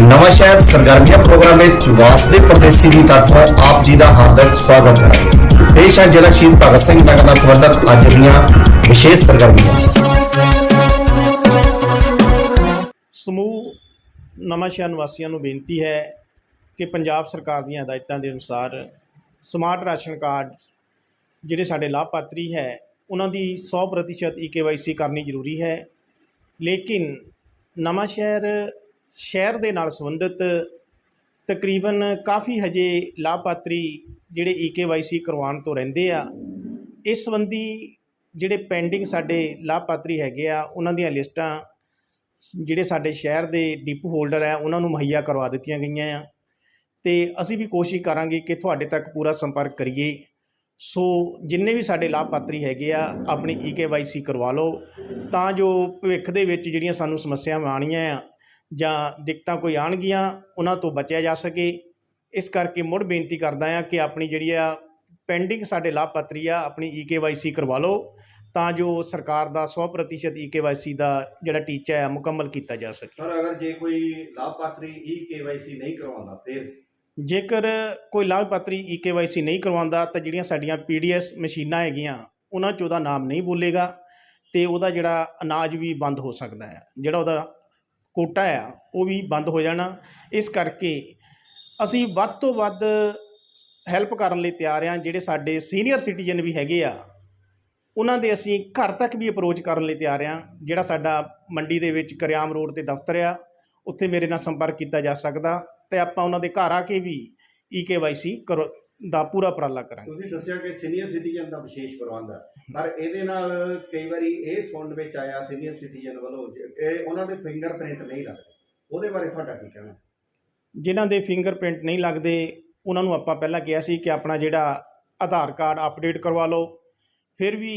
ਨਵਾਂ ਸ਼ਹਿਰ ਸਰਗਰਮੀਆਂ ਪ੍ਰੋਗਰਾਮ ਵਿੱਚ ਵਾਸਦੇ ਪ੍ਰਦੇਸ਼ੀ ਦੀ ਤਰਫੋਂ ਆਪ ਜੀ ਦਾ ਹਾਰਦਿਕ ਸਵਾਗਤ ਹੈ। ਪੇਸ਼ ਹੈ ਜ਼ਿਲ੍ਹਾ ਸ਼ਹੀਦ ਭਗਤ ਸਿੰਘ ਨਗਰ ਨਾਲ ਸੰਬੰਧਿਤ ਅੱਜ ਦੀਆਂ ਵਿਸ਼ੇਸ਼ ਸਰਗਰਮੀਆਂ। ਸਮੂਹ ਨਵਾਂ ਸ਼ਹਿਰ ਨਿਵਾਸੀਆਂ ਨੂੰ ਬੇਨਤੀ ਹੈ ਕਿ ਪੰਜਾਬ ਸਰਕਾਰ ਦੀਆਂ ਹਦਾਇਤਾਂ ਦੇ ਅਨੁਸਾਰ ਸਮਾਰਟ ਰਾਸ਼ਨ ਕਾਰਡ ਜਿਹੜੇ ਸਾਡੇ ਲਾਭਪਾਤਰੀ ਹੈ, ਉਹਨਾਂ ਦੀ 100% ਈਕੇਵਾਈਸੀ ਕਰਨੀ ਜ਼ਰੂਰੀ ਹੈ। ਲੇਕਿਨ ਨਵਾਂ ਸ਼ਹਿਰ ਸ਼ਹਿਰ ਦੇ ਨਾਲ ਸੰਬੰਧਿਤ ਤਕਰੀਬਨ ਕਾਫੀ ਹਜੇ ਲਾਭਪਾਤਰੀ ਜਿਹੜੇ ਈਕੇਵਾਈਸੀ ਕਰਵਾਉਣ ਤੋਂ ਰਹਿੰਦੇ ਆ। ਇਸ ਸੰਬੰਧੀ ਜਿਹੜੇ ਪੈਂਡਿੰਗ ਸਾਡੇ ਲਾਭਪਾਤਰੀ ਹੈਗੇ ਆ, ਉਹਨਾਂ ਦੀਆਂ ਲਿਸਟਾਂ ਜਿਹੜੇ ਸਾਡੇ ਸ਼ਹਿਰ ਦੇ ਡਿਪੂ ਹੋਲਡਰ ਹੈ ਉਹਨਾਂ ਨੂੰ ਮੁਹੱਈਆ ਕਰਵਾ ਦਿੱਤੀਆਂ ਗਈਆਂ ਆ। ਤੇ ਅਸੀਂ ਵੀ ਕੋਸ਼ਿਸ਼ ਕਰਾਂਗੇ ਕਿ ਤੁਹਾਡੇ ਤੱਕ ਪੂਰਾ ਸੰਪਰਕ ਕਰੀਏ। ਸੋ ਜਿੰਨੇ ਵੀ ਸਾਡੇ ਲਾਭਪਾਤਰੀ ਹੈਗੇ ਆ, ਆਪਣੀ ਈਕੇਵਾਈਸੀ ਕਰਵਾ ਲਓ। ਤਾਂ ਜੋ ਭਵਿੱਖ ਦੇ ਵਿੱਚ ਜਿਹੜੀਆਂ ਸਾਨੂੰ ਸਮੱਸਿਆਵਾਂ ਆਉਣੀਆਂ ਆ ਜਾਂ ਦਿੱਕਤਾਂ ਕੋਈ ਆਉਣਗੀਆਂ ਉਹਨਾਂ ਤੋਂ ਬਚਿਆ ਜਾ ਸਕੇ। ਇਸ ਕਰਕੇ ਮੁੜ ਬੇਨਤੀ ਕਰਦਾ ਆ ਕਿ ਆਪਣੀ ਜਿਹੜੀ ਆ ਪੈਂਡਿੰਗ ਸਾਡੇ ਲਾਭਪਾਤਰੀ ਆ ਆਪਣੀ ਈਕੇਵਾਈਸੀ ਕਰਵਾ ਲਓ ਤਾਂ ਜੋ ਸਰਕਾਰ ਦਾ 100% ਈਕੇਵਾਈਸੀ ਦਾ ਜਿਹੜਾ ਟੀਚਾ ਹੈ ਮੁਕੰਮਲ ਕੀਤਾ ਜਾ ਸਕੇ। ਸਰ ਅਗਰ ਜੇ ਕੋਈ ਲਾਭਪਾਤਰੀ ਈ ਕੇਵਾਈਸੀ ਨਹੀਂ ਕਰਵਾਉਂਦਾ ਫਿਰ? ਜੇਕਰ ਕੋਈ ਲਾਭਪਾਤਰੀ ਈਕੇਵਾਈਸੀ ਨਹੀਂ ਕਰਵਾਉਂਦਾ ਤਾਂ ਜਿਹੜੀਆਂ ਸਾਡੀਆਂ ਪੀਡੀਐਸ ਮਸ਼ੀਨਾਂ ਹੈਗੀਆਂ ਉਹਨਾਂ 'ਚ ਉਹਦਾ ਨਾਮ ਨਹੀਂ ਬੋਲੇਗਾ ਤੇ ਉਹਦਾ ਜਿਹੜਾ ਅਨਾਜ ਵੀ ਬੰਦ ਹੋ ਸਕਦਾ ਹੈ ਜਿਹੜਾ ਉਹਦਾ ਕੋਟਾ ਆ, ਉਹ ਵੀ ਬੰਦ ਹੋ ਜਾਣਾ। ਇਸ ਕਰਕੇ ਅਸੀਂ ਵੱਧ ਤੋਂ ਵੱਧ ਹੈਲਪ ਕਰਨ ਲਈ ਤਿਆਰ ਹਾਂ ਜਿਹੜੇ ਸਾਡੇ ਸੀਨੀਅਰ ਸਿਟੀਜ਼ਨ ਵੀ ਹੈਗੇ ਆ। ਉਹਨਾਂ ਦੇ ਅਸੀਂ ਘਰ ਤੱਕ ਵੀ ਅਪਰੋਚ ਕਰਨ ਲਈ ਤਿਆਰ ਹਾਂ ਜਿਹੜਾ ਸਾਡਾ ਮੰਡੀ ਦੇ ਵਿੱਚ ਕਰਿਆਮ ਰੋਡ ਤੇ ਦਫ਼ਤਰ ਆ, ਉੱਥੇ ਮੇਰੇ ਨਾਲ ਸੰਪਰਕ ਕੀਤਾ ਜਾ ਸਕਦਾ ਤੇ ਆਪਾਂ ਉਹਨਾਂ ਦੇ ਘਰ ਆ ਕੇ ਵੀ ਈਕੇਵਾਈਸੀ ਕਰੋ ਦਾ ਪੂਰਾ ਉਪਰਾਲਾ ਕਰਾਂਗੇ। ਤੁਸੀਂ ਦੱਸਿਆ ਕਿ ਸੀਨੀਅਰ ਸਿਟੀਜ਼ਨ ਦਾ ਵਿਸ਼ੇਸ਼ ਪ੍ਰਬੰਧ ਹੈ। ਪਰ ਇਹਦੇ ਨਾਲ ਕਈ ਵਾਰੀ ਇਹ ਸੁਣਨ ਵਿੱਚ ਆਇਆ ਸੀਨੀਅਰ ਸਿਟੀਜ਼ਨ ਵੱਲੋਂ ਇਹ ਉਹਨਾਂ ਦੇ ਫਿੰਗਰਪ੍ਰਿੰਟ ਨਹੀਂ ਲੱਗਦੇ। ਉਹਦੇ ਬਾਰੇ ਤੁਹਾਡਾ ਕੀ ਕਹਿਣਾ ਜਿਨ੍ਹਾਂ ਦੇ ਫਿੰਗਰਪ੍ਰਿੰਟ ਨਹੀਂ ਲੱਗਦੇ ਉਹਨਾਂ ਨੂੰ ਆਪਾਂ ਪਹਿਲਾਂ ਕਿਹਾ ਸੀ ਕਿ ਆਪਣਾ ਜਿਹੜਾ ਆਧਾਰ ਕਾਰਡ ਅਪਡੇਟ ਕਰਵਾ ਲਓ। ਫਿਰ ਵੀ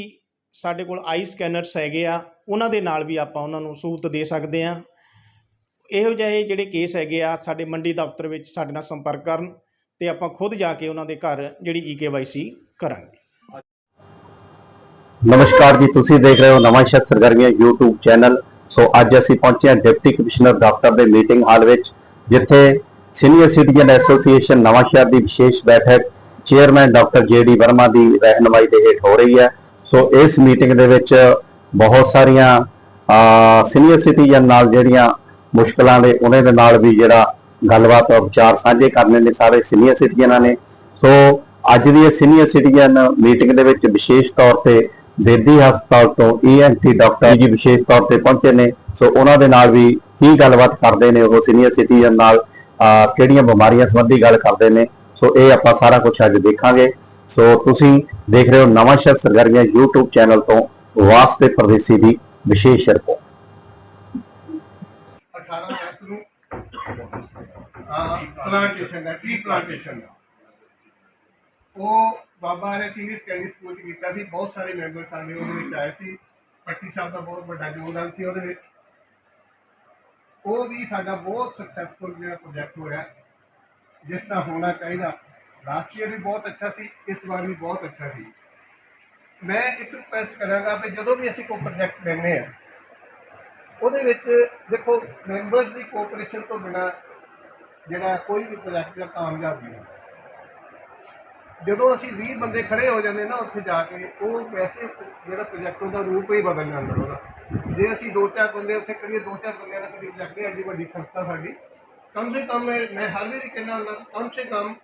ਸਾਡੇ ਕੋਲ ਆਈ ਸਕੈਨਰਸ ਹੈਗੇ ਆ ਉਹਨਾਂ ਦੇ ਨਾਲ ਵੀ ਆਪਾਂ ਉਹਨਾਂ ਨੂੰ ਸਹੂਲਤ ਦੇ ਸਕਦੇ ਆ ਇਹੋ ਜਿਹੇ ਜਿਹੜੇ ਕੇਸ ਹੈਗੇ ਆ ਸਾਡੇ ਮੰਡੀ ਦਫ਼ਤਰ ਵਿੱਚ ਸਾਡੇ ਨਾਲ ਸੰਪਰਕ ਕਰਨ। ਤੇ ਆਪਾਂ ਖੁਦ ਜਾ ਕੇ ਉਹਨਾਂ ਦੇ ਘਰ ਜਿਹੜੀ ਈਕੇਵਾਈਸੀ ਕਰਾਂਗੇ। ਨਮਸਕਾਰ ਜੀ, ਤੁਸੀਂ ਦੇਖ ਰਹੇ ਹੋ ਨਵਾਂ ਸ਼ਹਿਰ ਸਰਗਰਮੀਆਂ YouTube ਚੈਨਲ। ਸੋ ਅੱਜ ਅਸੀਂ ਪਹੁੰਚੇ ਹਾਂ ਡਿਪਟੀ ਕਮਿਸ਼ਨਰ ਦਫ਼ਤਰ ਦੇ ਮੀਟਿੰਗ ਹਾਲ ਵਿੱਚ, ਜਿੱਥੇ ਸੀਨੀਅਰ ਸਿਟੀਜ਼ਨ ਐਸੋਸੀਏਸ਼ਨ ਨਵਾਂ ਸ਼ਹਿਰ ਦੀ ਵਿਸ਼ੇਸ਼ ਬੈਠਕ ਚੇਅਰਮੈਨ ਡਾਕਟਰ ਜੇਡੀ ਵਰਮਾ ਦੀ ਰਹਿਨਮਾਈ ਦੇ ਹੇਠ ਹੋ ਰਹੀ ਹੈ। ਸੋ ਇਸ ਮੀਟਿੰਗ ਦੇ ਵਿੱਚ ਬਹੁਤ ਸਾਰੀਆਂ ਸੀਨੀਅਰ ਸਿਟੀਜ਼ਨ ਨਾਲ ਜਿਹੜੀਆਂ ਮੁਸ਼ਕਲਾਂ ਦੇ ਉਹਨਾਂ ਦੇ ਨਾਲ ਵੀ ਜਿਹੜਾ ਗੱਲਬਾਤ ਵਿਚਾਰ ਸਾਂਝੇ ਕਰਨੇ ਨੇ ਸਾਰੇ ਸੀਨੀਅਰ ਸਿਟੀਜ਼ਨਾਂ ਨੇ। ਸੋ ਅੱਜ ਦੀ ਇਹ ਸੀਨੀਅਰ ਸਿਟੀਜ਼ਨ ਮੀਟਿੰਗ ਦੇ ਵਿੱਚ ਵਿਸ਼ੇਸ਼ ਤੌਰ ਤੇ ਬੇਦੀ ਹਸਪਤਾਲ ਤੋਂ ਈਐਨਟੀ ਡਾਕਟਰ ਜੀ ਵਿਸ਼ੇਸ਼ ਤੌਰ ਤੇ ਪਹੁੰਚੇ ਨੇ। ਸੋ ਉਹਨਾਂ ਦੇ ਨਾਲ ਵੀ ਕੀ ਗੱਲਬਾਤ ਕਰਦੇ ਨੇ ਉਹ ਸੀਨੀਅਰ ਸਿਟੀਜ਼ਨ ਨਾਲ ਕਿਹੜੀਆਂ ਬਿਮਾਰੀਆਂ ਸੰਬੰਧੀ ਗੱਲ ਕਰਦੇ ਨੇ। ਸੋ ਇਹ ਆਪਾਂ ਸਾਰਾ ਕੁਝ ਅੱਜ ਦੇਖਾਂਗੇ। ਸੋ ਤੁਸੀਂ ਦੇਖ ਰਹੇ ਹੋ ਨਵਾਂ ਸ਼ਹਿਰ ਸਰਗਰਮੀਆਂ YouTube ਚੈਨਲ ਤੋਂ ਵਾਸਤੇ ਪ੍ਰਦੇਸੀ ਦੀ ਵਿਸ਼ੇਸ਼ ਰਿਪੋਰਟ ਪਲਾਂਟੇਸ਼ਨ ਦਾ ਟ੍ਰੀ ਪਲਾਂਟੇਸ਼ਨ ਦਾ। ਉਹ ਬਾਬਾ ਹਰੇ ਸਿੰਘ ਸੈਕੰਡਰੀ ਸਕੂਲ ਚ ਕੀਤਾ ਸੀ, ਬਹੁਤ ਸਾਰੇ ਮੈਂਬਰ ਸਾਡੇ ਉਹਦੇ ਵਿੱਚ ਆਏ ਸੀ। ਪੱਟੀ ਸਾਹਿਬ ਦਾ ਬਹੁਤ ਵੱਡਾ ਯੋਗਦਾਨ ਸੀ ਉਹਦੇ ਵਿੱਚ। ਉਹ ਵੀ ਸਾਡਾ ਬਹੁਤ ਸਕਸੈਸਫੁਲ ਜਿਹੜਾ ਪ੍ਰੋਜੈਕਟ ਹੋਇਆ, ਜਿਸ ਤਰ੍ਹਾਂ ਹੋਣਾ ਚਾਹੀਦਾ। ਲਾਸਟ ਈਅਰ ਵੀ ਬਹੁਤ ਅੱਛਾ ਸੀ, ਇਸ ਵਾਰ ਵੀ ਬਹੁਤ ਅੱਛਾ ਸੀ। ਮੈਂ ਇੱਕ ਰਿਕੁਐਸਟ ਕਰਾਂਗਾ ਕਿ ਜਦੋਂ ਵੀ ਅਸੀਂ ਕੋਈ ਪ੍ਰੋਜੈਕਟ ਲੈਂਦੇ ਆ ਉਹਦੇ ਵਿੱਚ ਦੇਖੋ ਮੈਂਬਰਸ ਦੀ ਕੋਆਪਰੇਸ਼ਨ ਤੋਂ ਬਿਨਾ ਜਿਹੜਾ ਕੋਈ ਵੀ ਪ੍ਰੋਜੈਕਟ ਦਾ ਕਾਮਯਾਬ ਨਹੀਂ। ਹੁੰਦਾ ਜਦੋਂ ਅਸੀਂ 20 ਬੰਦੇ ਖੜੇ ਹੋ ਜਾਂਦੇ ਨਾ ਉੱਥੇ ਜਾ ਕੇ, ਉਹ ਵੈਸੇ ਜਿਹੜਾ ਪ੍ਰੋਜੈਕਟ ਉਹਦਾ ਰੂਪ ਹੀ ਬਦਲ ਜਾਂਦਾ ਉਹਦਾ। ਜੇ ਅਸੀਂ ਦੋ ਚਾਰ ਬੰਦੇ ਉੱਥੇ ਕਰੀਏ, ਦੋ ਚਾਰ ਬੰਦਿਆਂ ਦਾ ਕਦੀ ਪ੍ਰੋਜੈਕਟ ਨਹੀਂ ਐਡੀ ਵੱਡੀ ਸੰਸਥਾ ਸਾਡੀ। ਕਮ ਸੇ ਕਮ ਮੈਂ ਹਰ ਵਾਰੀ ਕਹਿੰਦਾ ਹੁੰਦਾ, ਕਮ ਸੇ ਕਮ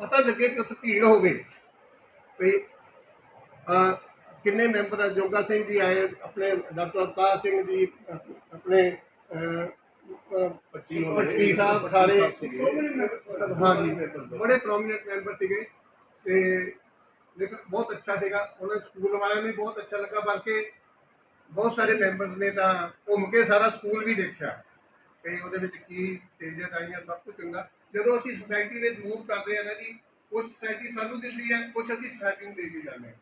ਪਤਾ ਲੱਗੇ ਕਿ ਉੱਥੇ ਭੀੜ ਹੋਵੇ। ਵੀ ਕਿੰਨੇ ਮੈਂਬਰ ਆ? ਜੋਗਾ ਸਿੰਘ ਜੀ ਆਏ, ਆਪਣੇ ਡਾਕਟਰ ਅਵਤਾਰ ਸਿੰਘ ਜੀ, ਅਹ, ਆਪਣੇ ਪੱਟੀ ਪੱਟੀ ਸਾਹਿਬ ਸਾਰੇ ਹਾਂ ਬੜੇ ਪ੍ਰੋਮਿਨੈਂਟ ਮੈਂਬਰ ਸੀਗੇ। ਤੇ ਲੇਕਿਨ ਬਹੁਤ ਅੱਛਾ ਸੀਗਾ। ਉਹਨਾਂ ਸਕੂਲ ਵਾਲਿਆਂ ਨੂੰ ਬਹੁਤ ਅੱਛਾ ਲੱਗਾ। ਬਲਕਿ ਬਹੁਤ ਸਾਰੇ ਮੈਂਬਰਸ ਨੇ ਤਾਂ ਘੁੰਮ ਕੇ ਸਾਰਾ ਸਕੂਲ ਵੀ ਦੇਖਿਆ। ਕਿ ਉਹਦੇ ਵਿੱਚ ਕੀ ਚੇਂਜਸ ਆਈਆਂ, ਸਭ ਕੁਝ ਚੰਗਾ। ਜਦੋਂ ਅਸੀਂ ਸੋਸਾਇਟੀ ਵਿੱਚ ਮੂਵ ਕਰਦੇ ਆ ਨਾ ਜੀ, ਉਹ ਸੋਸਾਇਟੀ ਸਾਨੂੰ ਦਿਸਦੀ ਹੈ ਕੁਝ ਅਸੀਂ ਸੋਸਾਇਟੀ ਨੂੰ ਦੇ ਕੇ ਜਾਂਦੇ ਹਾਂ।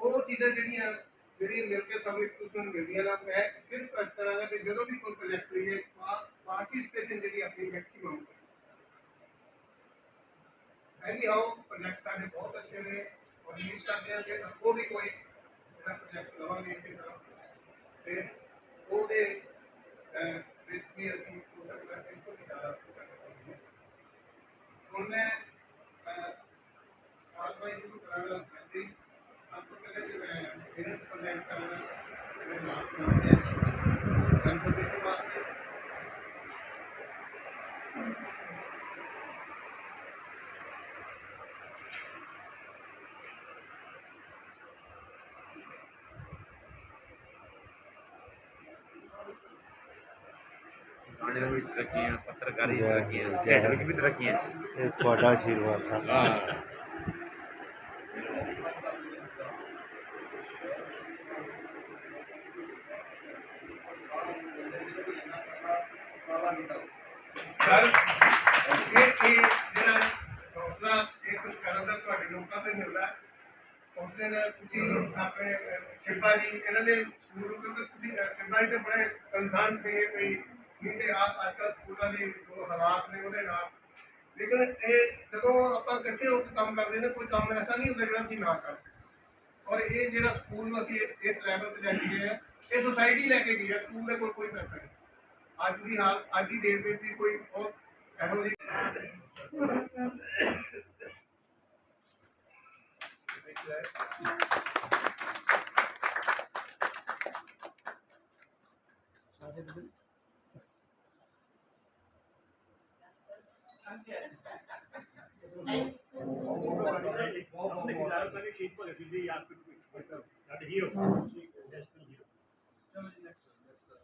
ਉਹ ਚੀਜ਼ਾਂ ਜਿਹੜੀਆਂ ਜਿਹੜੀ ਮਿਲ ਕੇ ਸਭ ਇਨਸਟੀਟਿਊਸ਼ਨ ਮਿਲਦੀਆਂ ਨਾ ਮੈਂ ਸਿਰਫ ਇਸ ਤਰ੍ਹਾਂ ਦਾ ਕਿ ਜਦੋਂ ਵੀ ਕੋਈ ਪ੍ਰੋਜੈਕਟ ਲਈਏ ਪਾਰਟਿਸਪੇਸ਼ਨ ਜਿਹੜੀ ਆਪਣੀ ਮੈਕਸਿਮਮ ਐਨੀ ਹਾਊ ਪ੍ਰੋਜੈਕਟ ਸਾਡੇ ਬਹੁਤ ਅੱਛੇ ਨੇ और रिलीज़ करते हैं फिर वो भी कोई मेरा प्रोजेक्ट लवांगे इसी तरह फिर वो भी रिस्क भी हो सकता है इसको भी ज़्यादा उनमें तरक्की है पत्रकारी तरक्की है भी तरक्की है छोटा आशीर्वाद ਤੁਹਾਡੇ ਲੋਕਾਂ ਤੋਂ ਮਿਲਦਾ ਹੈ। ਉਸ ਦਿਨ ਤੁਸੀਂ ਆਪਣੇ ਅਹ, ਸ਼ਿਲਪਾ ਜੀ ਇਹਨਾਂ ਦੇ ਸਕੂਲ ਤੋਂ ਤੁਸੀਂ ਅਹ, ਸ਼ਿਲਪਾ ਜੀ ਤੇ ਬੜੇ ਕੰਸਰਨ ਸੀ ਕੋਈ ਨਹੀਂ ਤੇ ਆ ਅੱਜ ਕੱਲ੍ਹ ਸਕੂਲਾਂ ਦੀ ਜੋ ਹਾਲਾਤ ਨੇ ਉਹਦੇ ਨਾਲ ਲੇਕਿਨ ਇਹ ਜਦੋਂ ਆਪਾਂ ਇਕੱਠੇ ਹੋ ਕੇ ਕੰਮ ਕਰਦੇ ਨੇ ਕੋਈ ਕੰਮ ਐਸਾ ਨਹੀਂ ਹੁੰਦਾ ਜਿਹੜਾ ਅਸੀਂ ਨਾ ਕਰ ਸਕਦੇ ਔਰ ਇਹ ਜਿਹੜਾ ਸਕੂਲ ਨੂੰ ਅਸੀਂ ਇਸ ਲੈਵਲ ਤੇ ਲੈ ਕੇ ਗਏ ਆ ਇਹ ਸੁਸਾਇਟੀ ਲੈ ਕੇ ਗਈ ਹੈ ਸਕੂਲ ਦੇ ਕੋਲ ਕੋਈ ਪੈਸਾ ਨਹੀਂ ਅੱਜ ਦੀ ਹਾਲ ਅੱਜ ਦੀ ਡੇਟ ਵਿੱਚ ਵੀ ਕੋਈ ਬਹੁਤ ਇਹੋ ਜਿਹੀ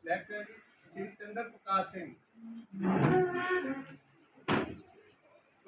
ਨੈਕਸਟ ਹੈ ਜੀ Shri Chander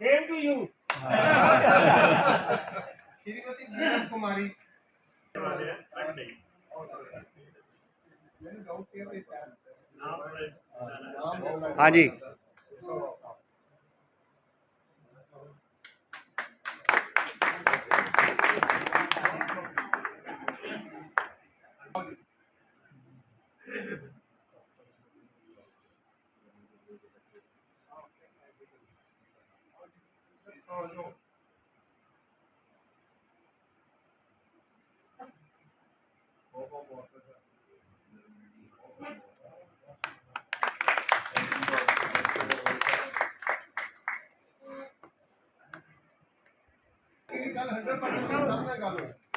same to you Shrimati Neelam Kumari हाँ जी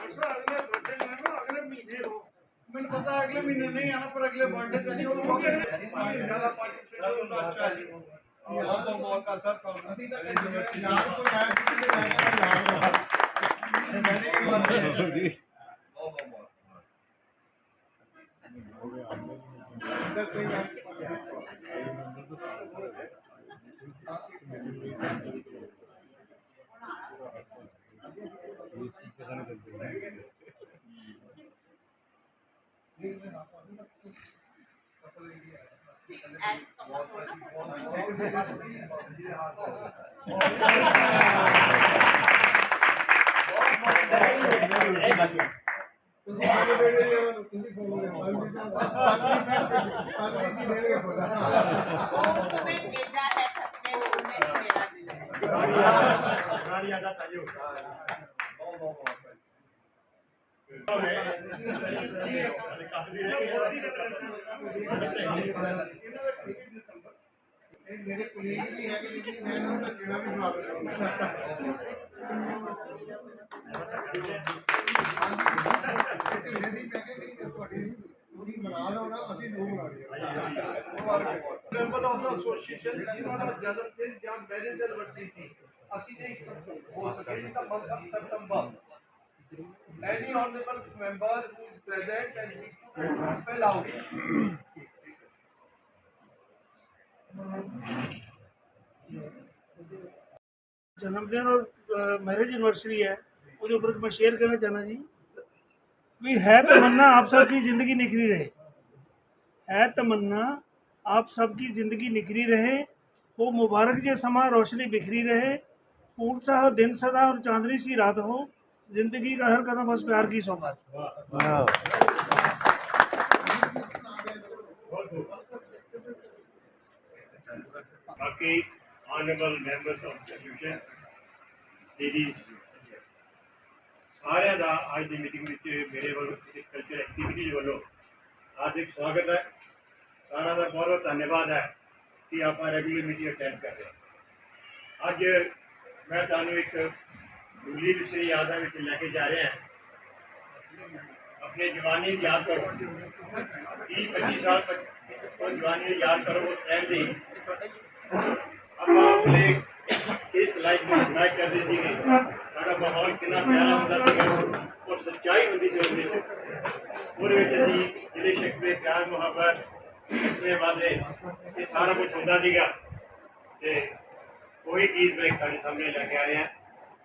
ਗੱਲ ਹੋਈ ਮੈਨੂੰ ਪਤਾ ਅਗਲੇ ਮਹੀਨੇ ਨਹੀਂ ਆਣਾ ਪਰ ਅਗਲੇ ਬਰਥਡੇ ਤੇ ਅਸੀਂ ਉਹ ਮੌਕੇ ਜ਼ਿਆਦਾ ਪਾਰਟਿਸਿਪੇਟ ਹੁੰਦਾ ਅੱਛਾ ਜੀ ਇਹ ਬਹੁਤ ਬਹੁਤ ਦਾ ਸਰ ਕੰਮ ਅਸੀਂ ਤਾਂ ਮੇਰੇ ਕੋਲ ਨਹੀਂ ਹੈ ਕਿ ਮੈਂ ਨਾ ਤਾਂ ਕਿਹੜਾ ਵੀ ਜਵਾਬ ਦੇ ਦੀ ਪੈਕੇਜ ਨਹੀਂ ਤੁਹਾਡੀ ਪੂਰੀ ਬਣਾ ਲਾਉਣਾ ਅਸੀਂ ਲੋਕ ਲਾੜੇ ਮੈਂਬਰ ਆਫ ਦਾ ਐਸੋਸੀਏਸ਼ਨ ਜਿਹਨਾਂ ਦਾ ਜਨਮ ਦਿਨ ਜਾਂ ਮੈਰਿਜ ਐਨਵਰਸਰੀ ਸੀ ਅਸੀਂ ਨੇ ਹੋ ਸਕੇ ਤਾਂ ਮੰਥ ਸਤੰਬਰ any honorable member who is present and needs to spell out जन्मदिन और मैरिज एनिवर्सरी है उसके ऊपर मैं शेयर करना चाहना जी। भी है तमन्ना आप सबकी ज़िंदगी निखरी रहे। है तमन्ना आप सबकी ज़िंदगी निखरी रहे हो मुबारक ये समा रोशनी बिखरी रहे। फूल सा दिन सदा और चांदनी सी रात हो। जिंदगी का हर कदम बस प्यार की सौगात बाकी honourable members of institution ladies ਸਾਰਿਆਂ ਦਾ ਅੱਜ ਦੀ ਮੀਟਿੰਗ ਵਿੱਚ ਮੇਰੇ ਵੱਲੋਂ ਕਿਸੇ ਕਲਚਰ ਐਕਟੀਵਿਟੀ ਵੱਲੋਂ ਹਾਰਦਿਕ ਸਵਾਗਤ ਹੈ ਸਾਰਿਆਂ ਦਾ ਬਹੁਤ ਬਹੁਤ ਧੰਨਵਾਦ ਹੈ ਕਿ ਆਪਾਂ ਰੈਗੂਲਰ ਮੀਟਿੰਗ ਅਟੈਂਡ ਕਰ ਰਹੇ ਹਾਂ ਅੱਜ ਮੈਂ ਤੁਹਾਨੂੰ ਇੱਕ ਗੁਰਲੀ ਵਿਸ਼ੇ ਯਾਦਾਂ ਵਿੱਚ ਲੈ ਕੇ ਜਾ ਰਿਹਾ ਹਾਂ ਆਪਣੇ ਜਵਾਨੀ ਦੀ ਯਾਦ ਕਰੋ 30 25 ਸਾਲ ਤੱਕ ਉਹ ਜਵਾਨੀ ਦੀ ਯਾਦ ਕਰੋ ਉਸ ਟਾਈਮ ਦੀ ਆਪਾਂ ਆਪਣੇ ਇਸ ਲਾਈਫ ਨੂੰ ਲਾਈਕ ਕਰਦੇ ਸੀਗੇ ਸਾਡਾ ਮਾਹੌਲ ਕਿੰਨਾ ਪਿਆਰਾ ਹੁੰਦਾ ਸੀਗਾ ਔਰ ਸੱਚਾਈ ਹੁੰਦੀ ਸੀ ਉਸ ਵਿੱਚ ਉਹਦੇ ਵਿੱਚ ਅਸੀਂ ਜਿਹੜੇ ਸ਼ਿਕਵੇ ਪਿਆਰ ਮੁਹੱਬਤ ਇਸਨੇ ਵਾਦੇ ਇਹ ਸਾਰਾ ਕੁਝ ਹੁੰਦਾ ਸੀਗਾ ਤੇ ਉਹੀ ਗੀਤ ਮੈਂ ਤੁਹਾਡੇ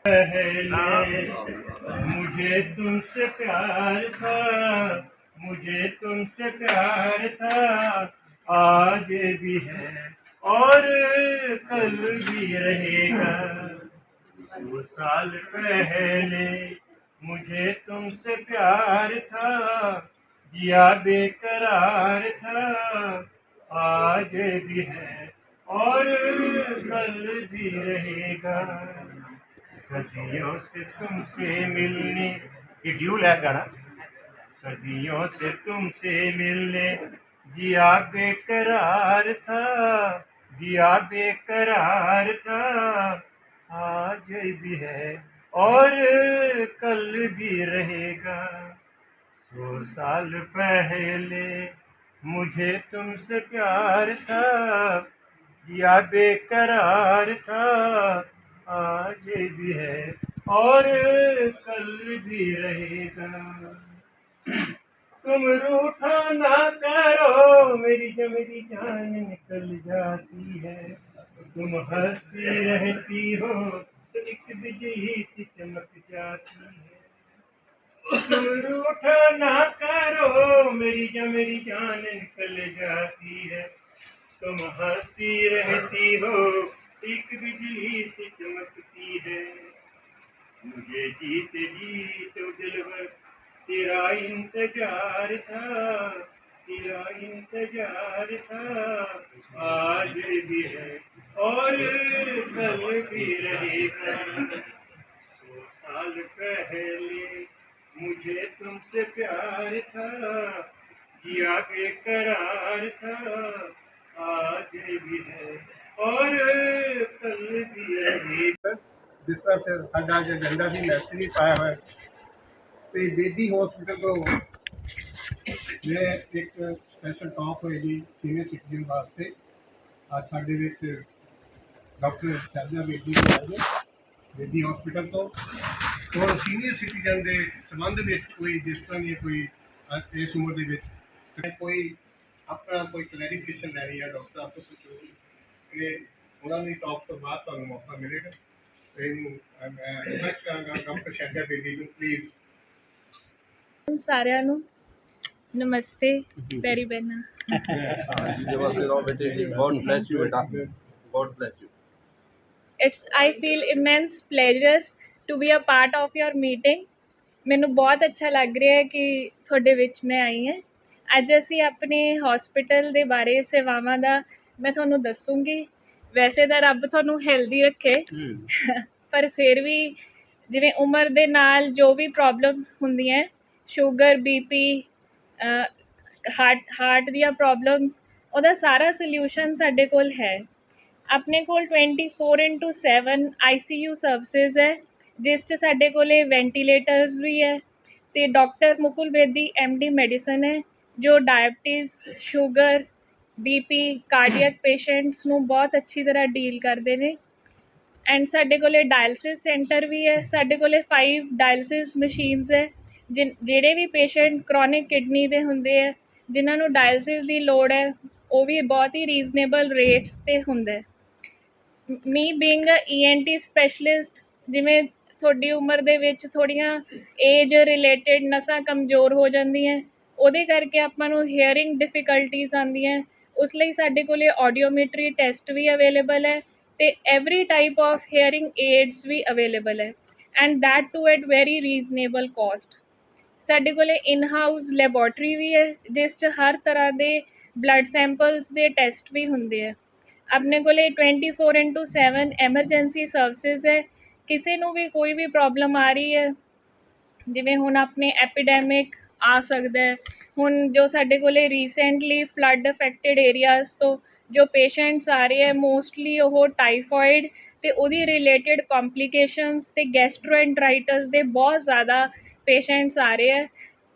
पहले मुझे तुमसे प्यार था, मुझे तुमसे प्यार था। आज भी है और कल भी रहेगा। दो साल पहले मुझे तुमसे प्यार था या बेकरार था। आज भी है और कल भी रहेगा। सदियों से तुमसे मिलने। ये ड्यूल है गाना। सदियों से तुमसे मिलने। जिया बेकरार था। जिया बेकरार था। आज भी है और कल भी रहेगा। सौ साल पहले मुझे तुमसे प्यार था। जिया बेकरार था। आज भी है और कल भी रहेगा। तुम रूठा ना करो, मेरी जो मेरी जान निकल जाती है। तुम हंसती रहती हो तो एक बिजली सी चमक जाती है। तुम रूठा ना करो, मेरी जो मेरी जान निकल जाती है। तुम हंसती रहती हो एक बिजली सी चमकती है मुझे जीत जीत दिलवर तेरा इंतजार था तेरा इंतजार था आज भी है और कल भी रहेगा सौ साल पहले मुझे तुमसे प्यार था जिया बेकरार था आज भी है और कल भी रहेगा ਜਿਸ ਤਰ੍ਹਾਂ ਫਿਰ ਸਾਡਾ ਅੱਜ ਏਜੰਡਾ ਵੀ ਮੈਸੇਜ ਵੀ ਪਾਇਆ ਹੋਇਆ ਤੇ ਬੇਦੀ ਹਸਪੀਟਲ ਤੋਂ ਮੈਂ ਇੱਕ ਸਪੈਸ਼ਲ ਟਾਕ ਹੋਏਗੀ ਸੀਨੀਅਰ ਸਿਟੀਜ਼ਨ ਵਾਸਤੇ ਅੱਜ ਸਾਡੇ ਵਿੱਚ ਡਾਕਟਰ ਸ਼ਾਜਾ ਬੇਦੀ ਜੀ ਆਏ ਨੇ ਬੇਦੀ ਹਸਪੀਟਲ ਤੋਂ ਔਰ ਸੀਨੀਅਰ ਸਿਟੀਜ਼ਨ ਦੇ ਸੰਬੰਧ ਵਿੱਚ ਕੋਈ ਜਿਸ ਤਰ੍ਹਾਂ ਦੀ ਕੋਈ ਅ- ਇਸ ਉਮਰ ਦੇ ਵਿੱਚ ਤੇ ਕੋਈ ਆਪਣਾ ਕੋਈ ਕਲੈਰੀਫਿਕੇਸ਼ਨ ਲੈਣੀ ਹੈ ਡਾਕਟਰ ਸਾਹਿਬ ਤੋਂ ਪੁੱਛੋ ਕਿ ਉਹਨਾਂ ਦੀ ਟਾਕ ਤੋਂ ਬਾਅਦ ਤੁਹਾਨੂੰ ਮੌਕਾ ਮਿਲੇਗਾ। ਇਹਨੂੰ ਮੈਂ ਰਿਕਵੈਸਟ ਕਰਾਂਗਾ ਡਾਕਟਰ ਸ਼ਾਜਾ ਬੇਦੀ ਨੂੰ ਪਲੀਜ਼ ਸਾਰਿਆਂ ਨੂੰ ਨਮਸਤੇ ਪੈਰੀ ਬੈਨਾ God bless you, beta. God bless you. It's I feel immense pleasure to be a part of your meeting ਮੈਨੂੰ ਬਹੁਤ ਅੱਛਾ ਲੱਗ ਰਿਹਾ ਹੈ ਕਿ ਤੁਹਾਡੇ ਵਿੱਚ ਮੈਂ ਆਈ ਹਾਂ। ਅੱਜ ਅਸੀਂ ਆਪਣੇ ਹਸਪੀਟਲ ਦੇ ਬਾਰੇ ਸੇਵਾਵਾਂ ਦਾ ਮੈਂ ਤੁਹਾਨੂੰ ਦੱਸੂੰਗੀ। ਵੈਸੇ ਤਾਂ ਰੱਬ ਤੁਹਾਨੂੰ ਹੈਲਦੀ ਰੱਖੇ। ਪਰ ਫਿਰ ਵੀ ਜਿਵੇਂ ਉਮਰ ਦੇ ਨਾਲ ਜੋ ਵੀ ਪ੍ਰੋਬਲਮਸ ਹੁੰਦੀਆਂ ਸ਼ੂਗਰ ਬੀਪੀ ਹਾਰਟ ਹਾਰਟ ਦੀਆਂ ਪ੍ਰੋਬਲਮਸ ਉਹਦਾ ਸਾਰਾ ਸੋਲਿਊਸ਼ਨ ਸਾਡੇ ਕੋਲ ਹੈ। ਆਪਣੇ ਕੋਲ 24/7 ਆਈਸੀਯੂ ਸਰਵਿਸਿਜ਼ ਹੈ ਜਿਸ 'ਚ ਸਾਡੇ ਕੋਲੇ ਵੈਂਟੀਲੇਟਰਸ ਵੀ ਹੈ ਤੇ doctor Mukul Bedi D medicine ਹੈ। ਜੋ diabetes sugar BP cardiac patients ਨੂੰ ਬਹੁਤ ਅੱਛੀ ਤਰ੍ਹਾਂ ਡੀਲ ਕਰਦੇ ਨੇ। ਐਂਡ ਸਾਡੇ ਕੋਲੇ ਡਾਇਲਸਿਸ ਸੈਂਟਰ ਵੀ ਹੈ। ਸਾਡੇ ਕੋਲੇ 5 ਡਾਇਲਸਿਸ ਮਸ਼ੀਨਸ ਹੈ। ਜਿਨ ਜਿਹੜੇ ਵੀ ਪੇਸ਼ੈਂਟ ਕ੍ਰੋਨਿਕ ਕਿਡਨੀ ਦੇ ਹੁੰਦੇ ਹੈ ਜਿਨ੍ਹਾਂ ਨੂੰ ਡਾਇਲਸਿਸ ਦੀ ਲੋੜ ਹੈ ਉਹ ਵੀ ਬਹੁਤ ਹੀ ਰੀਜ਼ਨੇਬਲ ਰੇਟਸ ਤੇ ਹੁੰਦਾ ਮੀ ਬੀਇੰਗ ਅ ਈਐਨਟੀ ਸਪੈਸ਼ਲਿਸਟ ਜਿਵੇਂ ਤੁਹਾਡੀ ਉਮਰ ਦੇ ਵਿੱਚ ਥੋੜੀਆਂ ਏਜ ਰਿਲੇਟਡ ਨਸਾਂ ਕਮਜ਼ੋਰ ਹੋ ਜਾਂਦੀਆਂ ਉਹਦੇ ਕਰਕੇ ਆਪਾਂ ਨੂੰ ਹੀਅਰਿੰਗ ਡਿਫਿਕਲਟੀਜ਼ ਆਉਂਦੀਆਂ। ਉਸ ਲਈ ਸਾਡੇ ਕੋਲੇ ਆਡੀਓਮੈਟਰੀ ਟੈਸਟ ਵੀ ਅਵੇਲੇਬਲ ਹੈ ਤੇ every type of hearing aids we available ਹੈ। And that too at very reasonable cost ਸਾਡੇ ਕੋਲੇ ਇਨ ਹਾਊਸ ਲੈਬੋਰਟਰੀ ਵੀ ਹੈ, ਜਿਸ 'ਚ ਹਰ ਤਰ੍ਹਾਂ ਦੇ ਬਲੱਡ ਸੈਂਪਲਸ ਦੇ ਟੈਸਟ ਵੀ ਹੁੰਦੇ ਆ। ਆਪਣੇ ਕੋਲੇ 24/7 ਐਮਰਜੈਂਸੀ ਸਰਵਿਸਿਜ਼ ਹੈ। ਕਿਸੇ ਨੂੰ ਵੀ ਕੋਈ ਵੀ ਪ੍ਰੋਬਲਮ ਆ ਰਹੀ ਹੈ, ਜਿਵੇਂ ਹੁਣ ਆਪਣੇ ਐਪੀਡੈਮਿਕ ਆ ਸਕਦਾ ਹੁਣ ਜੋ ਸਾਡੇ ਕੋਲੇ ਰੀਸੈਂਟਲੀ ਫਲੱਡ ਅਫੈਕਟਡ ਏਰੀਆਜ਼ ਤੋਂ ਜੋ ਪੇਸ਼ੈਂਟਸ ਆ ਰਹੇ ਹੈ ਮੋਸਟਲੀ ਉਹ ਟਾਈਫਾਇਡ ਅਤੇ ਉਹਦੀ ਰਿਲੇਟਡ ਕੰਪਲਿਕੇਸ਼ਨਸ ਅਤੇ ਗੈਸਟ੍ਰੋਐਂਟਰਾਈਟਸ ਦੇ ਬਹੁਤ ਜ਼ਿਆਦਾ ਪੇਸ਼ੈਂਟਸ ਆ ਰਹੇ ਹੈ।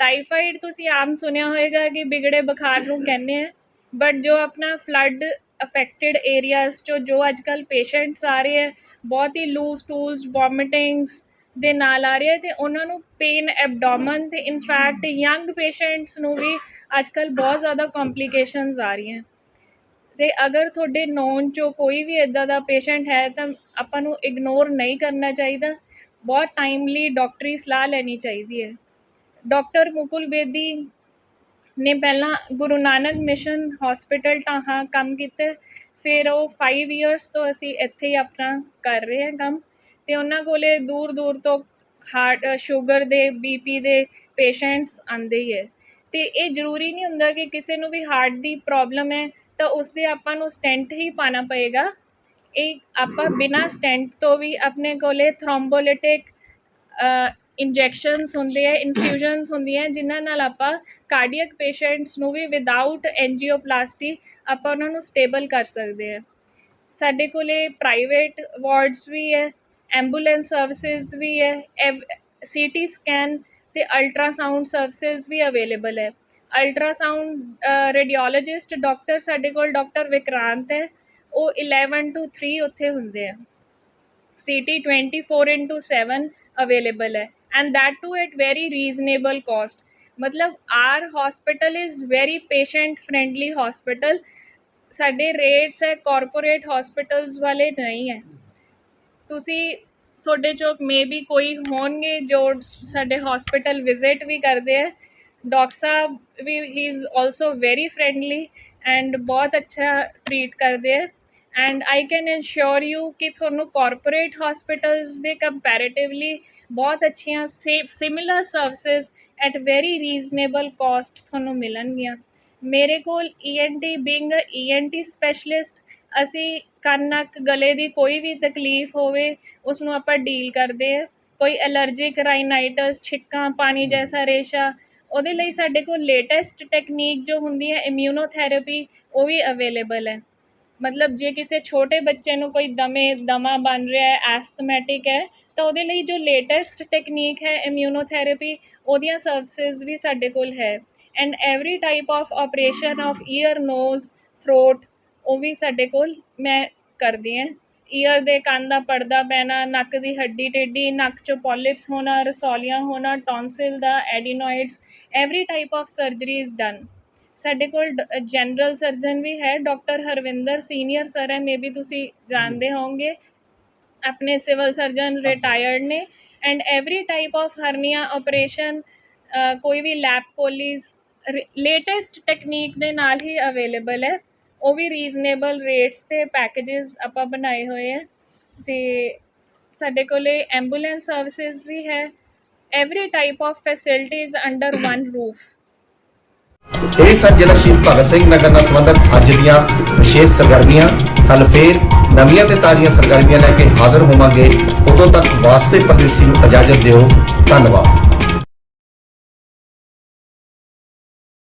ਟਾਈਫਾਇਡ ਤੁਸੀਂ ਆਮ ਸੁਣਿਆ ਹੋਵੇਗਾ ਕਿ ਵਿਗੜੇ ਬੁਖਾਰ ਨੂੰ ਕਹਿੰਦੇ ਆ ਬਟ ਜੋ ਆਪਣਾ ਫਲੱਡ ਅਫੈਕਟਡ ਏਰੀਆਜ਼ 'ਚੋਂ ਜੋ ਅੱਜ ਕੱਲ੍ਹ ਪੇਸ਼ੈਂਟਸ ਆ ਰਹੇ ਹੈ, ਬਹੁਤ ਹੀ ਲੂਜ਼ ਟੂਲਸ ਵੋਮਿਟਿੰਗਸ ਦੇ ਨਾਲ ਆ ਰਿਹਾ ਅਤੇ ਉਹਨਾਂ ਨੂੰ ਪੇਨ ਐਬਡੋਮਨ ਅਤੇ ਇਨਫੈਕਟ ਯੰਗ ਪੇਸ਼ੈਂਟਸ ਨੂੰ ਵੀ ਅੱਜ ਕੱਲ੍ਹ ਬਹੁਤ ਜ਼ਿਆਦਾ ਕੰਪਲਿਕੇਸ਼ਨਸ ਆ ਰਹੀਆਂ। ਅਤੇ ਅਗਰ ਤੁਹਾਡੇ ਨੋਨ 'ਚੋਂ ਕੋਈ ਵੀ ਇੱਦਾਂ ਦਾ ਪੇਸ਼ੈਂਟ ਹੈ ਤਾਂ ਆਪਾਂ ਨੂੰ ਇਗਨੋਰ ਨਹੀਂ ਕਰਨਾ ਚਾਹੀਦਾ। ਬਹੁਤ ਟਾਈਮਲੀ ਡਾਕਟਰੀ ਸਲਾਹ ਲੈਣੀ ਚਾਹੀਦੀ ਹੈ। ਡਾਕਟਰ ਮੁਕੁਲ ਬੇਦੀ ਨੇ ਪਹਿਲਾਂ ਗੁਰੂ ਨਾਨਕ ਮਿਸ਼ਨ ਹਸਪੀਟਲ ਟਾਹਾਂ ਕੰਮ ਕੀਤਾ। ਫਿਰ ਉਹ 5 ਇਅਰਸ ਤੋਂ ਅਸੀਂ ਇੱਥੇ ਹੀ ਆਪਣਾ ਕਰ ਰਹੇ ਹਾਂ ਕੰਮ। ਅਤੇ ਉਹਨਾਂ ਕੋਲ ਦੂਰ ਦੂਰ ਤੋਂ ਹਾਰਟ ਸ਼ੂਗਰ ਦੇ ਬੀ ਪੀ ਦੇ ਪੇਸ਼ੈਂਟਸ ਆਉਂਦੇ ਹੀ ਹੈ। ਅਤੇ ਇਹ ਜ਼ਰੂਰੀ ਨਹੀਂ ਹੁੰਦਾ ਕਿ ਕਿਸੇ ਨੂੰ ਵੀ ਹਾਰਟ ਦੀ ਪ੍ਰੋਬਲਮ ਹੈ, ਤਾਂ ਉਸਦੇ ਆਪਾਂ ਨੂੰ ਸਟੈਂਟ ਹੀ ਪਾਉਣਾ ਪਏਗਾ। ਇਹ ਆਪਾਂ ਬਿਨਾਂ ਸਟੈਂਟ ਤੋਂ ਵੀ ਆਪਣੇ ਕੋਲ ਥ੍ਰੋਮਬੋਲਿਟਿਕ ਇੰਜੈਕਸ਼ਨਸ ਹੁੰਦੇ ਹੈ ਇਨਫਿਊਜ਼ਨਸ ਹੁੰਦੀਆਂ, ਜਿਨ੍ਹਾਂ ਨਾਲ ਆਪਾਂ ਕਾਰਡੀਅਕ ਪੇਸ਼ੈਂਟਸ ਨੂੰ ਵੀ ਵਿਦਆਊਟ ਐਂਜੀਓਪਲਾਸਟੀ ਆਪਾਂ ਉਹਨਾਂ ਨੂੰ ਸਟੇਬਲ ਕਰ ਸਕਦੇ ਹਾਂ ਸਾਡੇ ਕੋਲੇ ਪ੍ਰਾਈਵੇਟ ਵਾਰਡਸ ਵੀ ਹੈ ਐਂਬੂਲੈਂਸ ਸਰਵਿਸਿਜ਼ ਵੀ ਹੈ ਸੀ ਟੀ ਸਕੈਨ ਅਤੇ ਅਲਟਰਾਸਾਊਂਡ ਸਰਵਿਸਿਜ਼ ਵੀ ਅਵੇਲੇਬਲ ਹੈ। ਅਲਟਰਾਸਾਊਂਡ ਰੇਡੀਓਲੋਜਿਸਟ ਡਾਕਟਰ ਸਾਡੇ ਕੋਲ ਡਾਕਟਰ ਵਿਕਰਾਂਤ ਹੈ। ਉਹ 11 ਟੂ 3 ਉੱਥੇ ਹੁੰਦੇ ਆ। CT 24 into 7 ਅਵੇਲੇਬਲ ਹੈ। And that too at very reasonable cost. ਮਤਲਬ our hospital is very patient friendly hospital. ਸਾਡੇ ਰੇਟਸ ਹੈ ਕਾਰਪੋਰੇਟ ਹਸਪੀਟਲਸ ਵਾਲੇ ਨਹੀਂ ਹੈ। ਤੁਸੀਂ ਤੁਹਾਡੇ ਚੋਂ ਮੇਬੀ ਕੋਈ ਹੋਣਗੇ ਜੋ ਸਾਡੇ ਹਸਪੀਟਲ ਵਿਜ਼ਿਟ ਵੀ ਕਰਦੇ ਆ। ਡਾਕਟਰ ਸਾਹਿਬ ਵੀ ਹੀ is also very friendly and ਬਹੁਤ ਅੱਛਾ ਟਰੀਟ ਕਰਦੇ ਆ। And I can insure you ਕਿ ਤੁਹਾਨੂੰ ਕਾਰਪੋਰੇਟ ਹਸਪੀਟਲਸ ਦੇ ਕੰਪੈਰੀਟਿਵਲੀ ਬਹੁਤ ਅੱਛੀਆਂ same similar services at very reasonable cost ਤੁਹਾਨੂੰ ਮਿਲਣਗੀਆਂ। ਮੇਰੇ ਕੋਲ ਈਐਨਟੀ ਬੀਇੰਗ ਅ ਈਐਨਟੀ ਸਪੈਸ਼ਲਿਸਟ ਅਸੀਂ ਕੰਨ ਨੱਕ ਗਲੇ ਦੀ ਕੋਈ ਵੀ ਤਕਲੀਫ ਹੋਵੇ ਉਸ ਨੂੰ ਆਪਾਂ ਡੀਲ ਕਰਦੇ ਹਾਂ। ਕੋਈ ਐਲਰਜਿਕ ਰਾਈਨਾਈਟਸ, ਛਿੱਕਾਂ, ਪਾਣੀ ਜੈਸਾ ਰੇਸ਼ਾ, ਉਹਦੇ ਲਈ ਸਾਡੇ ਕੋਲ ਲੇਟੈਸਟ ਟੈਕਨੀਕ ਜੋ ਹੁੰਦੀ ਹੈ ਇਮਿਊਨੋਥੈਰੇਪੀ ਉਹ ਵੀ ਅਵੇਲੇਬਲ ਹੈ। ਮਤਲਬ ਜੇ ਕਿਸੇ ਛੋਟੇ ਬੱਚੇ ਨੂੰ ਕੋਈ ਦਮੇ, ਦਮਾ ਬਣ ਰਿਹਾ ਹੈ ਐਸਥਮੈਟਿਕ ਹੈ, ਤਾਂ ਉਹਦੇ ਲਈ ਜੋ ਲੇਟੈਸਟ ਟੈਕਨੀਕ ਹੈ ਇਮਿਊਨੋਥੈਰੇਪੀ ਉਹਦੀਆਂ ਸਰਵਿਸਿਜ਼ ਵੀ ਸਾਡੇ ਕੋਲ ਹੈ। And every type of operation of ear nose throat ਉਹ ਵੀ ਸਾਡੇ ਕੋਲ ਮੈਂ ਕਰਦੀ ਹੈ ਈਅਰ ਦੇ ਕੰਨ ਦਾ ਪਰਦਾ ਪੈਣਾ, ਨੱਕ ਦੀ ਹੱਡੀ ਟੇਢੀ, ਨੱਕ 'ਚੋਂ ਪੋਲਿਪਸ ਹੋਣਾ, ਰਸੌਲੀਆਂ ਹੋਣਾ tonsil the adenoids every type of surgery is done ਸਾਡੇ ਕੋਲ ਜਨਰਲ ਸਰਜਨ ਵੀ ਹੈ ਡਾਕਟਰ ਹਰਵਿੰਦਰ ਸੀਨੀਅਰ ਸਰ ਹੈ ਮੇਬੀ ਤੁਸੀਂ ਜਾਣਦੇ ਹੋਵੋਗੇ। ਆਪਣੇ ਸਿਵਲ ਸਰਜਨ ਰਿਟਾਇਰਡ ਨੇ। And every type of hernia operation ਕੋਈ ਵੀ ਲੈਪ ਕੋਲੀਜ਼ ਲੇਟੈਸਟ ਟੈਕਨੀਕ ਦੇ ਨਾਲ ਹੀ ਅਵੇਲੇਬਲ ਹੈ। ਉਹ ਵੀ ਰੀਜ਼ਨੇਬਲ ਰੇਟਸ ਤੇ ਪੈਕੇजेस ਆਪਾਂ ਬਣਾਏ ਹੋਏ ਹੈ ਤੇ ਸਾਡੇ ਕੋਲੇ ਐਂਬੂਲੈਂਸ ਸਰਵਿਸਿਜ਼ ਵੀ ਹੈ। Every type of facilities under one roof ਇਹ ਸਨ ਜ਼ਿਲ੍ਹਾ ਸ਼ਹੀਦ ਭਗਤ ਸਿੰਘ ਨਗਰ ਨਾਲ ਸੰਬੰਧਿਤ ਅੱਜ ਦੀਆਂ ਵਿਸ਼ੇਸ਼ ਸਰਗਰਮੀਆਂ। ਕੱਲ ਫੇਰ ਨਵੀਆਂ ਤੇ ਤਾਜ਼ੀਆਂ ਸਰਗਰਮੀਆਂ ਲੈ ਕੇ ਹਾਜ਼ਰ ਹੋਵਾਂਗੇ। ਉਦੋਂ ਤੱਕ ਵਾਸਤੇ ਪਰਦੇਸੀ ਨੂੰ ਇਜਾਜ਼ਤ ਦਿਓ। ਧੰਨਵਾਦ।